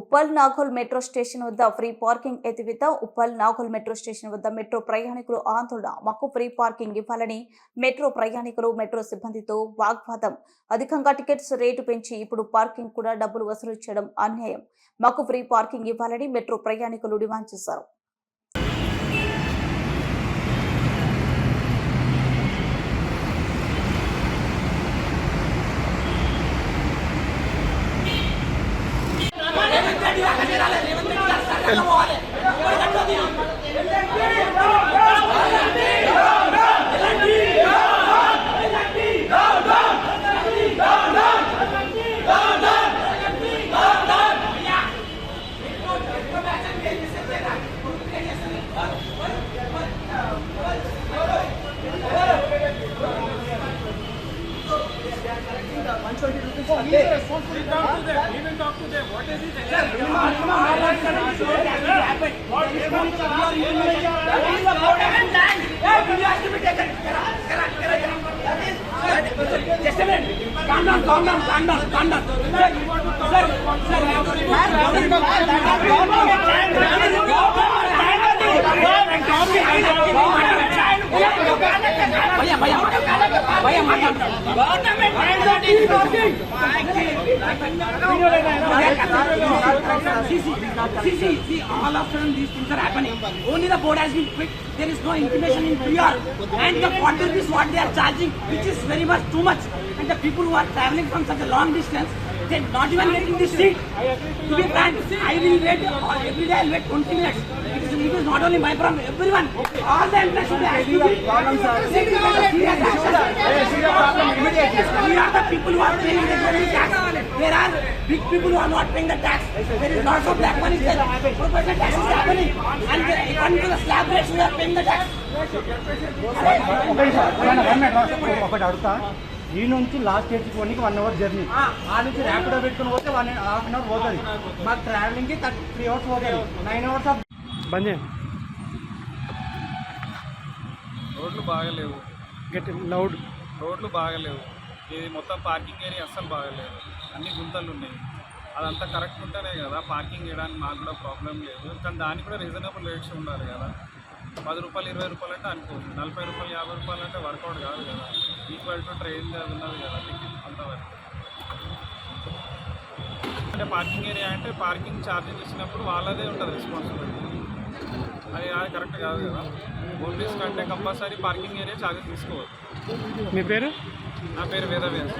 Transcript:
Uppal Nagole metro station వద్ద free parking ఎత్తివేత Uppal Nagole metro station వద్ద మెట్రో ప్రయాణికులు ఆందోళన. మాకు ఫ్రీ పార్కింగ్ ఇవ్వాలని మెట్రో ప్రయాణికులు మెట్రో సిబ్బందితో వాగ్వాదం. అధికంగా టికెట్స్ రేటు పెంచి ఇప్పుడు పార్కింగ్ కూడా డబ్బులు వసూలు చేయడం అన్యాయం. మాకు ఫ్రీ పార్కింగ్ ఇవ్వాలని మెట్రో ప్రయాణికులు డిమాండ్ చేశారు. Even talk to them. Even talk to them. What is it? Minute. Calm down, calm down, calm down, calm down. Sir, sir, sir. See, see, see, all of a sudden these things are happening. Only the board has been fixed. There is no information in PR. And the quarter is what they are charging, which is very much too much. And the people who are traveling from such a long distance, they're not even getting this seat. To be frank, I will wait, every day I'll wait 20 minutes. It is, it is not only my problem, everyone. All the employees should be asked to be. Serious action. We are the people who are paying the delivery tax. There are big people who are not paying the tax. There is lots of black money there. Corporation tax is happening. And the- according to the slab rates, we are paying the tax. ఒక నిమిషం, one one minute, ఒకటి అడుగుతా ఈ నుంచి last పోనీకి one hour journey ఆ నుంచి ర్యాపిడో పెట్టుకుని పోతే వన్ హాఫ్ అన్ అవర్ పోతుంది మాకు ట్రావెలింగ్కి థర్టీ త్రీ అవర్స్ పోతుంది నైన్ అవర్స్ ఆఫ్ బంద్ చేయండి రోడ్లు బాగలేవు. గట్టి లౌడ్ రోడ్లు బాగలేవు. ఇది మొత్తం పార్కింగ్ ఏరియా అస్సలు బాగలేదు. అన్ని గుంతలు ఉన్నాయి. అదంతా కరెక్ట్ ఉంటేనే కదా పార్కింగ్ చేయడానికి మాకు కూడా ప్రాబ్లం లేదు. కానీ దానికి కూడా రీజనబుల్ రేట్స్ ఉండాలి కదా. పది రూపాయలు ఇరవై రూపాయలు అంటే అనుకోవచ్చు. నలభై రూపాయలు యాభై రూపాయలు అంటే వర్కౌట్ కాదు. కదా ఈక్వల్ టు ట్రైన్ అది ఉన్నది కదా టికెట్ అంతవరకు. అంటే పార్కింగ్ ఏరియా అంటే పార్కింగ్ ఛార్జెస్ ఇచ్చినప్పుడు వాళ్ళదే ఉంటుంది రెస్పాన్సిబిలిటీ అది అది కరెక్ట్ కాదు కదా. పోలీస్ కంటే కంపల్సరీ పార్కింగ్ ఏరియా ఛార్జెస్ తీసుకోవచ్చు మీ పేరు? నా పేరు వేదవ్యాస్